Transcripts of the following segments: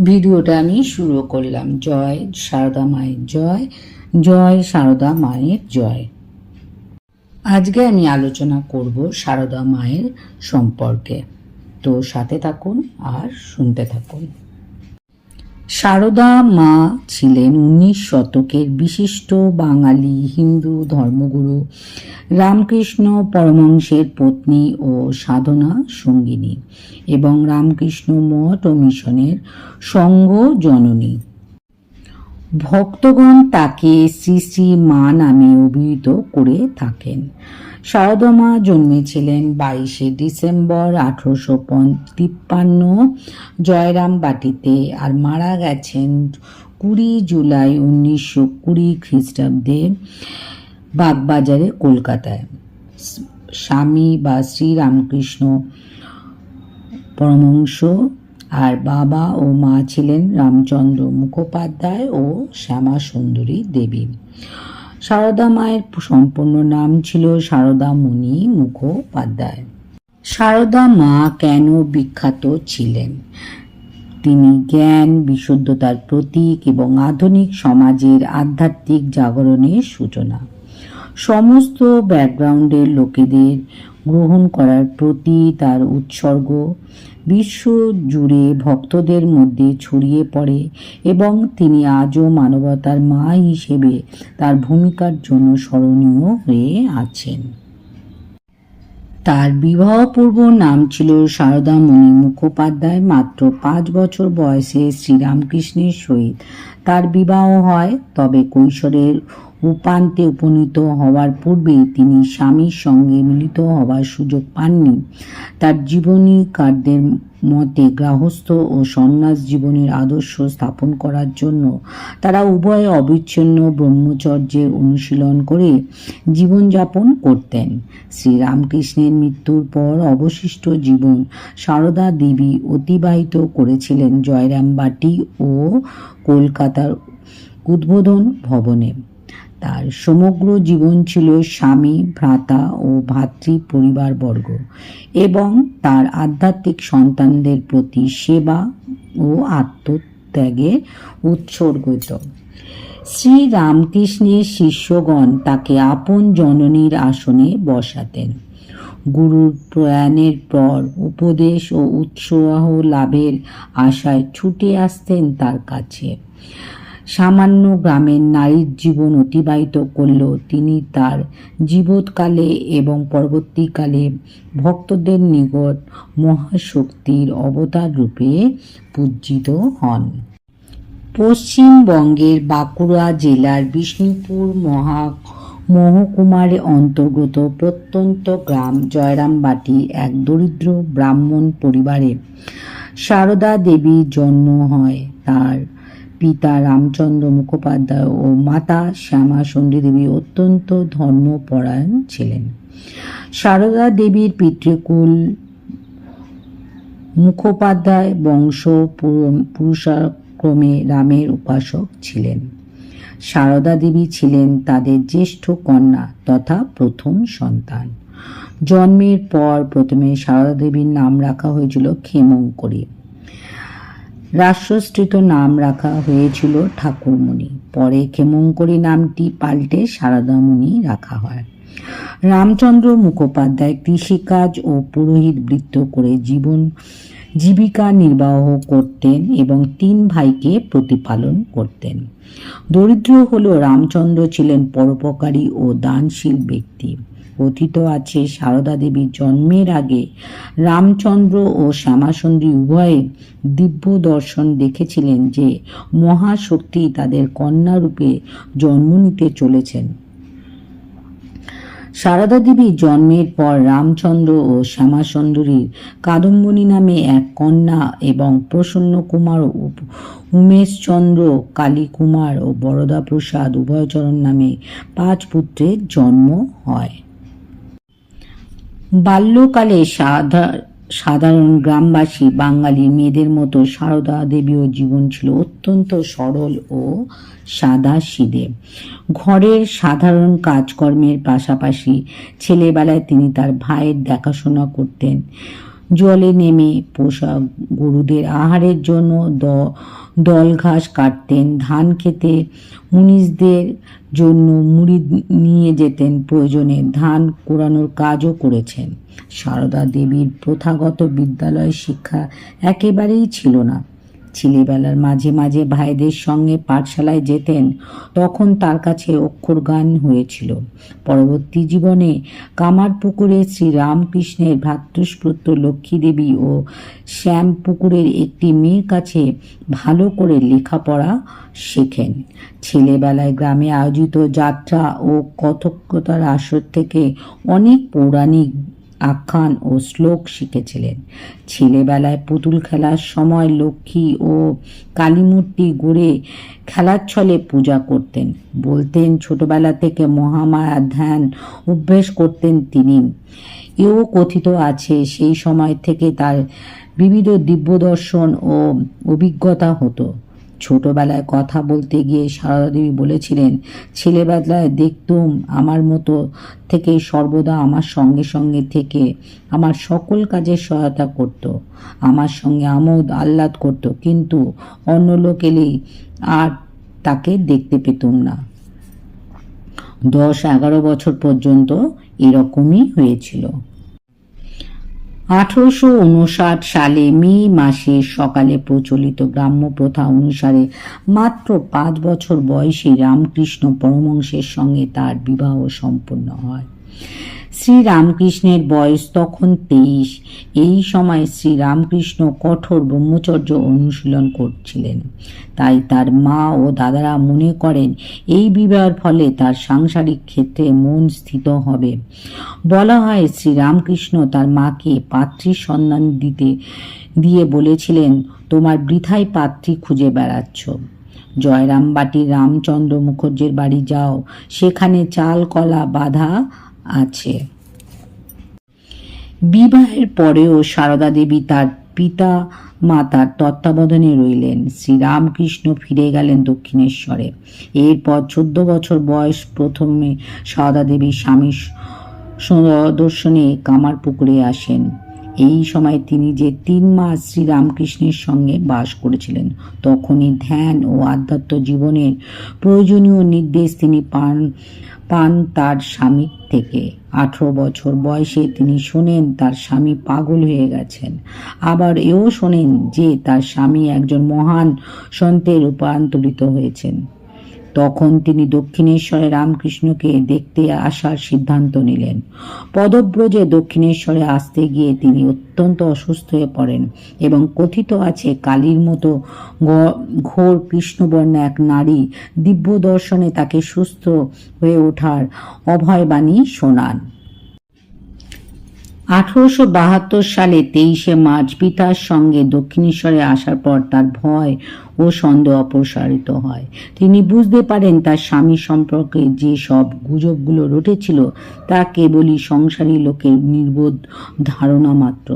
ভিডিওটা আমি শুরু করলাম। জয় সারদা মায়ের জয় জয় সারদা মায়ের জয়। আজকে আমি আলোচনা করব সারদা মায়ের সম্পর্কে। তো সাথে থাকুন আর শুনতে থাকুন। সারদা মা ছিলেন উনিশ শতকের বিশিষ্ট বাঙালি হিন্দু ধর্মগুরু। রামকৃষ্ণ পরমহংসের পত্নী ও সাধনা সঙ্গিনী এবং রামকৃষ্ণ মঠ ও মিশনের সঙ্গ জননী ভক্তগণ তাকে শ্রী শ্রী মা নামে অভিহিত করে থাকেন। শারদমা জন্মেছিলেন বাইশে ডিসেম্বর আঠারোশো তিপ্পান্ন। জয়রাম বাটিতে আর মারা গেছেন কুড়ি জুলাই উনিশশো কুড়ি খ্রিস্টাব্দে বাগবাজারে, কলকাতায়। স্বামী বা শ্রীরামকৃষ্ণ পরমহংস আর বাবা ও মা ছিলেন রামচন্দ্র মুখোপাধ্যায় ও শ্যামা সুন্দরী দেবী। সারদা মায়ের সম্পূর্ণ নাম ছিল সারদা মুনি মুখোপাধ্যায়। সারদা মা কেন বিখ্যাত ছিলেন? তিনি জ্ঞান, বিশুদ্ধতার প্রতীক এবং আধুনিক সমাজের আধ্যাত্মিক জাগরণের সূচনা। সমস্ত ব্যাকগ্রাউন্ডের লোকেদের গ্রহণ করার প্রতি তার উৎসর্গ। বিশ্ব জুড়ে ভক্তদের মধ্যে ছড়িয়ে পড়ে এবং তিনি আজও মানবতার মা হিসেবে তার ভূমিকার জন্য স্মরণীয় হয়ে আছেন। তার বিবাহপূর্ব নাম ছিল সারদামণি মুখোপাধ্যায়। মাত্র পাঁচ বছর বয়সে শ্রীরামকৃষ্ণের সহিত তার বিবাহ হয়। তবে কৈশোরের উপান্তে উপনীত হওয়ার পূর্বে তিনি স্বামীর সঙ্গে মিলিত হওয়ার সুযোগ পাননি। তার জীবনী কারদের মতে গৃহস্থ ও সন্ন্যাস জীবনের আদর্শ স্থাপন করার জন্য তারা উভয়ে অবিচ্ছিন্ন ব্রহ্মচর্যের অনুশীলন করে জীবনযাপন করতেন। শ্রীরামকৃষ্ণের মৃত্যুর পর অবশিষ্ট জীবন সারদা দেবী অতিবাহিত করেছিলেন জয়রামবাটি ও কলকাতার উদ্বোধন ভবনে। তার সমগ্র জীবন ছিল স্বামী, ভ্রাতা ও ভাতৃ পরিবারবর্গ এবং তার আধ্যাত্মিক সন্তানদের প্রতি সেবা ও আত্মত্যাগে উৎসর্গিত। শ্রী রামকৃষ্ণের শিষ্যগণ তাকে আপন জননীর আসনে বসাতেন। গুরুর প্রয়াণের পর উপদেশ ও উৎসাহ লাভের আশায় ছুটে আসতেন তার কাছে। সামান্য গ্রামের নারীর জীবন অতিবাহিত করলেও তিনি তার জীবৎকালে এবং পরবর্তীকালে ভক্তদের নিকট মহাশক্তির অবতার রূপে পূজিত হন। পশ্চিমবঙ্গের বাঁকুড়া জেলার বিষ্ণুপুর মহা মহকুমার অন্তর্গত প্রত্যন্ত গ্রাম জয়রামবাটি এক দরিদ্র ব্রাহ্মণ পরিবারে সারদা দেবীর জন্ম হয়। তার পিতা রামচন্দ্র মুখোপাধ্যায় ও মাতা শ্যামা সুন্দরী দেবী অত্যন্ত ধর্মপরায়ণ ছিলেন। সারদা দেবীর পিতৃকুল মুখোপাধ্যায় বংশ পুরুষাক্রমে রামের উপাসক ছিলেন। সারদা দেবী ছিলেন তাদের জ্যেষ্ঠ কন্যা তথা প্রথম সন্তান। জন্মের পর প্রথমে সারদা দেবীর নাম রাখা হয়েছিল ক্ষেমঙ্করী। রাষ্ট্রস্থিত নাম রাখা হয়েছিল ঠাকুরমণি। পরে ক্ষেমঙ্করী নামটি পাল্টে সারদামণি রাখা হয়। রামচন্দ্র মুখোপাধ্যায় কৃষিকাজ ও পুরোহিত বৃত্ত করে জীবন, জীবিকা নির্বাহ করতেন এবং তিন ভাইকে প্রতিপালন করতেন। দরিদ্র হল রামচন্দ্র ছিলেন পরোপকারী ও দানশীল ব্যক্তি। কথিত আছে, সারদা দেবীর জন্মের আগে রামচন্দ্র ও শ্যামাসুন্দরী উভয়ে দিব্য দর্শন দেখেছিলেন যে মহাশক্তি তাদের কন্যারূপে জন্ম নিতে চলেছেন। সারদা দেবী জন্মের পর রামচন্দ্র ও শ্যামাসুন্দরীর কাদম্বনী নামে এক কন্যা এবং প্রসন্ন কুমার উমেশচন্দ্র কালীকুমার ও বরদা প্রসাদ উভয়চরণ নামে পাঁচ পুত্রের জন্ম হয়। বাল্যকালে সাধা, সাধারণ গ্রামবাসী বাঙালি মেয়েদের মতো সারদা দেবীও জীবন ছিল অত্যন্ত সরল ও সাদা সিদে ঘরের সাধারণ কাজকর্মের পাশাপাশি ছেলেবেলায় তিনি তার ভাইয়ের দেখাশোনা করতেন। জলে নেমে পোষা গরুদের আহারের জন্য দ দল ঘাস কাটতেন, ধান খেতে মুনিশদের জন্য মুড়ি নিয়ে যেতেন প্রয়োজনে, ধান কুড়ানোর কাজও করেছেন। সারদা দেবীর প্রথাগত বিদ্যালয় শিক্ষা একেবারেই ছিল না। ছেলেবেলার মাঝে মাঝে ভাইদের সঙ্গে পাঠশালায় যেতেন, তখন তার কাছে অক্ষর গান হয়েছিল। পরবর্তী জীবনে কামারপুকুরে শ্রী রামকৃষ্ণের ভ্রাতৃস্পত্য লক্ষ্মী দেবী ও শ্যামপুকুরের একটি মেয়ের কাছে ভালো করে লেখাপড়া শেখেন। ছেলেবেলায় গ্রামে আয়োজিত যাত্রা ও কথকতার আসর থেকে অনেক পৌরাণিক আখ্যান ও শ্লোক শিখেছিলেন। ছেলেবেলায় পুতুল খেলার সময় লক্ষ্মী ও কালীমূর্তি গড়ে খেলার ছলে পূজা করতেন। বলতেন, ছোটবেলা থেকে মহামায়া ধ্যান অভ্যেস করতেন তিনি। এও কথিত আছে, সেই সময় থেকে তার বিবিধ দিব্যদর্শন ও অভিজ্ঞতা হতো। ছোটবেলায় কথা বলতে গিয়ে সারদা দেবী বলেছিলেন ছেলেবেলায় দেখতুম আমার মতো থেকে সর্বদা আমার সঙ্গে সঙ্গে থেকে আমার সকল কাজে সহায়তা করত, আমার সঙ্গে আমোদ আহ্লাদ করত, কিন্তু অন্য লোক এলেই আর তাকে দেখতে পেতুম না। দশ এগারো বছর পর্যন্ত এরকমই হয়েছিল। আঠারোশো উনষাট সালে মে মাসের সকালে প্রচলিত গ্রাম্য প্রথা অনুসারে মাত্র পাঁচ বছর বয়সে রামকৃষ্ণ পরমহংসের সঙ্গে তার বিবাহ সম্পন্ন হয়। শ্রী রামকৃষ্ণের বয়স তখন তেইশ। এই সময় শ্রী রামকৃষ্ণ কঠোর ব্রহ্মচর্য অনুশীলন করছিলেন। তাই তার মা ও দাদারা মনে করেন, এই বিবাহের ফলে তার সাংসারিক ক্ষেত্রে মন স্থিত হবে। বলা হয়, শ্রীরামকৃষ্ণ তার মাকে পাত্রীর সন্ধান দিতে, দিয়ে বলেছিলেন, তোমার বৃথায় পাত্রী খুঁজে বেড়াচ্ছ। জয়রামবাটির রামচন্দ্র মুখর্জির বাড়ি যাও। সেখানে চাল, কলা, বাধা আছে। বিবাহের পরেও সারদা দেবী তার পিতা মাতার তত্ত্বাবধানে রইলেন। শ্রীরামকৃষ্ণ ফিরে গেলেন দক্ষিণেশ্বরে। এরপর চোদ্দ বছর বয়স প্রথমে সারদা দেবী স্বামী দর্শনে কামারপুকুরে আসেন। এই সময় তিনি যে তিন মাস শ্রীরামকৃষ্ণের সঙ্গে বাস করেছিলেন, তখনই ধ্যান ও আধ্যাত্ম জীবনের প্রয়োজনীয় নির্দেশ তিনি পান পান তার স্বামীর থেকে। আঠেরো বছর বয়সে তিনি শোনেন তার স্বামী পাগল হয়ে গেছেন। আবার এও শোনেন যে তার স্বামী একজন মহান সন্তে রূপান্তরিত হয়েছেন। তখন তিনি দক্ষিণেশ্বরে রামকৃষ্ণকে দেখতে আসার সিদ্ধান্ত নিলেন। পদব্রজে দক্ষিণেশ্বরে আসতে গিয়ে তিনি অত্যন্ত অসুস্থ হয়ে পড়েন এবং কথিত আছে কালীর মতো ঘোর কৃষ্ণবর্ণ এক নারী দিব্য দর্শনে তাকে সুস্থ হয়ে ওঠার অভয়বাণী শোনান। আঠারোশো বাহাত্তর সালে তেইশে মার্চ পিতার সঙ্গে দক্ষিণেশ্বরে আসার পর তার ভয় ও সন্দেহ অপসারিত হয়। তিনি বুঝতে পারেন তার স্বামী সম্পর্কে যে সব গুজবগুলো রটেছিল, তা কেবলই সংসারী লোকের নির্বোধ ধারণা মাত্র।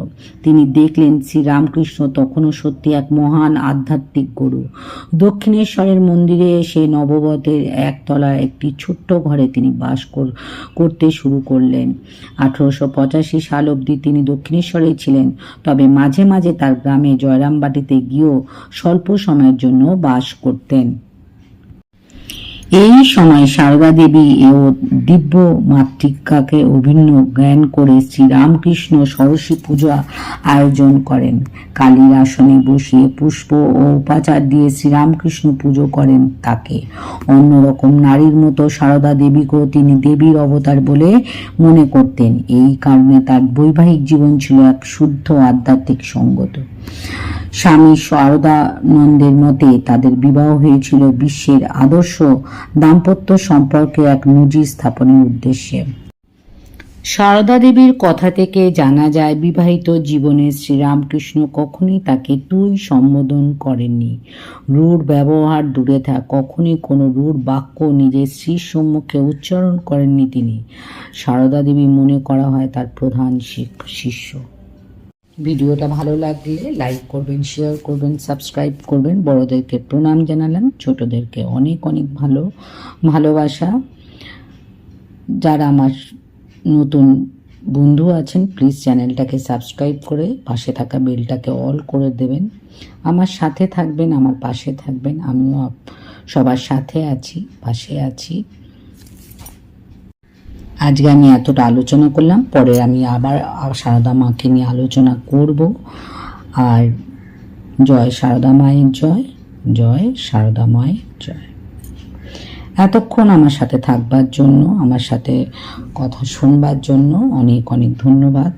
তিনি দেখলেন শ্রীরামকৃষ্ণ তখনও সত্যি এক মহান আধ্যাত্মিক গুরু। দক্ষিণেশ্বরের মন্দিরে এসে নববতের একতলায় একটি ছোট্ট ঘরে তিনি বাস করতে শুরু করলেন। আঠারোশো পঁচাশি সাল অবধি তিনি দক্ষিণেশ্বরে ছিলেন, তবে মাঝে মাঝে তার গ্রামে জয়রামবাটিতে গিয়েও স্বল্প জন্য বাস করতেন। এই সময় সারদা দেবী ও দিব্য মাতৃকাকে অভিন্ন জ্ঞান করে শ্রীরামকৃষ্ণ সরস্বী পূজা আয়োজন করেন। কালীর আসনে বসিয়ে পুষ্প ও উপাচার দিয়ে শ্রীরামকৃষ্ণ পুজো করেন তাকে। অন্যরকম নারীর মতো সারদা দেবীকেও তিনি দেবীর অবতার বলে মনে করতেন। এই কারণে তার বৈবাহিক জীবন ছিল এক শুদ্ধ আধ্যাত্মিক সঙ্গত। স্বামী সারদানন্দের মতে তাদের বিবাহ হয়েছিল বিশ্বের আদর্শ দাম্পত্য সম্পর্কে এক নজির স্থাপনের উদ্দেশ্যে। সারদা দেবীর কথা থেকে জানা যায়, বিবাহিত জীবনে শ্রীরামকৃষ্ণ কখনই তাকে তুই সম্বোধন করেননি। রূঢ় ব্যবহার দূরে থাক, কখনই কোনো রূঢ় বাক্য নিজের স্ত্রীর সম্মুখে উচ্চারণ করেননি তিনি। সারদা দেবী মনে করা হয় তার প্রধান শিষ্য। ভিডিওটা ভালো লাগলে লাইক করবেন শেয়ার করবেন সাবস্ক্রাইব করবেন। বড়োদেরকে প্রণাম জানালাম, ছোটদেরকে অনেক অনেক ভালো, ভালোবাসা। যারা আমার নতুন বন্ধু আছেন প্লিজ চ্যানেলটাকে সাবস্ক্রাইব করে পাশে থাকা বেলটাকে অল করে দেবেন। আমার সাথে থাকবেন, আমার পাশে থাকবেন। আমিও সবার সাথে আছি, পাশে আছি। আজকে আমি এতটা আলোচনা করলাম, পরে আমি আবার সারদা মাকে নিয়ে আলোচনা করব। আর জয় সারদা মায়ের জয় জয় সারদা মায়ের জয়। এতক্ষণ আমার সাথে থাকবার জন্য, আমার সাথে কথা শুনবার জন্য অনেক অনেক ধন্যবাদ।